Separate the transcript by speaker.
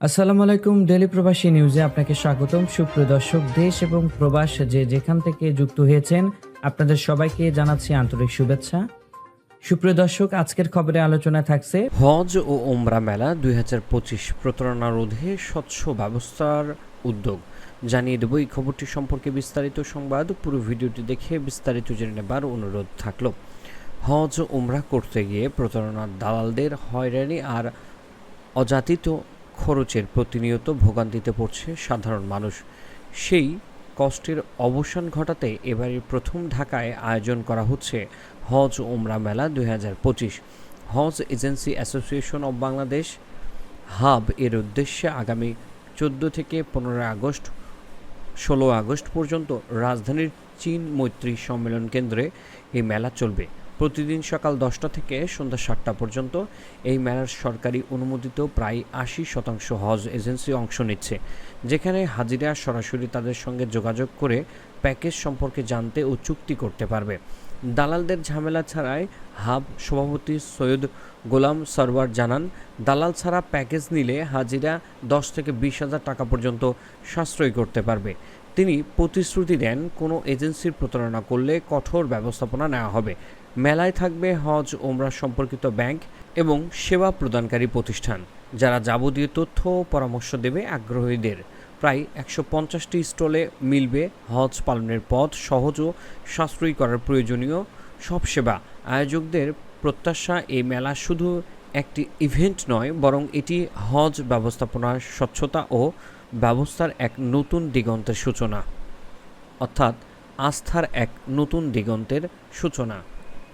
Speaker 1: আসসালামু আলাইকুম ডেলি প্রবাসী নিউজে আপনাকে স্বাগতম। সুপ্রিয় দর্শক, দেশ এবং প্রবাস যে যেখান থেকে যুক্ত হয়েছেন, আপনাদের সবাইকে জানাচ্ছি আন্তরিক শুভেচ্ছা। সুপ্রিয় দর্শক, আজকের খবরে আলোচনা থাকছে
Speaker 2: হজ ও ওমরা মেলা দুই হাজার পঁচিশ প্রতারণা রোধে স্বচ্ছ ব্যবস্থার উদ্যোগ। জানিয়ে দেব, এই খবরটি সম্পর্কে বিস্তারিত সংবাদ। পুরো ভিডিওটি দেখে বিস্তারিত জেনে নেবার অনুরোধ থাকল। হজ ওমরা করতে গিয়ে প্রতারণার দালালদের হয়রানি আর অযাচিত খরচের প্রতিনিয়ত ভোগান্তিতে পড়ছে সাধারণ মানুষ। সেই কষ্টের অবসান ঘটাতে এবারের প্রথম ঢাকায় আয়োজন করা হচ্ছে হজ ওমরা মেলা দুই হাজার পঁচিশ। হজ agency association of Bangladesh, HAAB এর উদ্দেশ্যে আগামী চোদ্দ থেকে পনেরোই আগস্ট, ষোলো আগস্ট পর্যন্ত রাজধানীর চীন মৈত্রী সম্মেলন কেন্দ্রে এই মেলা চলবে। প্রতিদিন সকাল দশটা থেকে সন্ধ্যা সাতটা পর্যন্ত এই মেলার সরকারি অনুমোদিত প্রায় আশি শতাংশ হজ এজেন্সি অংশ নিচ্ছে, যেখানে হাজিরা সরাসরি তাদের সঙ্গে যোগাযোগ করে প্যাকেজ সম্পর্কে জানতে ও চুক্তি করতে পারবে। দালালদের ঝামেলা ছাড়াই হাব সভাপতি সৈয়দ গোলাম সরওয়ার জানান, দালাল ছাড়া প্যাকেজ নিলে হাজিরা দশ থেকে বিশ হাজার টাকা পর্যন্ত সাশ্রয় করতে পারবে। তিনি প্রতিশ্রুতি দেন কোনো এজেন্সির প্রতারণা করলে কঠোর ব্যবস্থাপনা নেওয়া হবে। মেলায় থাকবে হজ ওমরা সম্পর্কিত ব্যাংক এবং সেবা প্রদানকারী প্রতিষ্ঠান, যারা যাবতীয় তথ্য ও পরামর্শ দেবে আগ্রহীদের। প্রায় একশো পঞ্চাশটি স্টলে মিলবে হজ পালনের পথ সহজ ও সাশ্রয়ী করার প্রয়োজনীয় সব সেবা। আয়োজকদের প্রত্যাশা, এই মেলা শুধু একটি ইভেন্ট নয়, বরং এটি হজ ব্যবস্থাপনার স্বচ্ছতা ও ব্যবস্থার এক নতুন দিগন্তের সূচনা, অর্থাৎ আস্থার এক নতুন দিগন্তের সূচনা।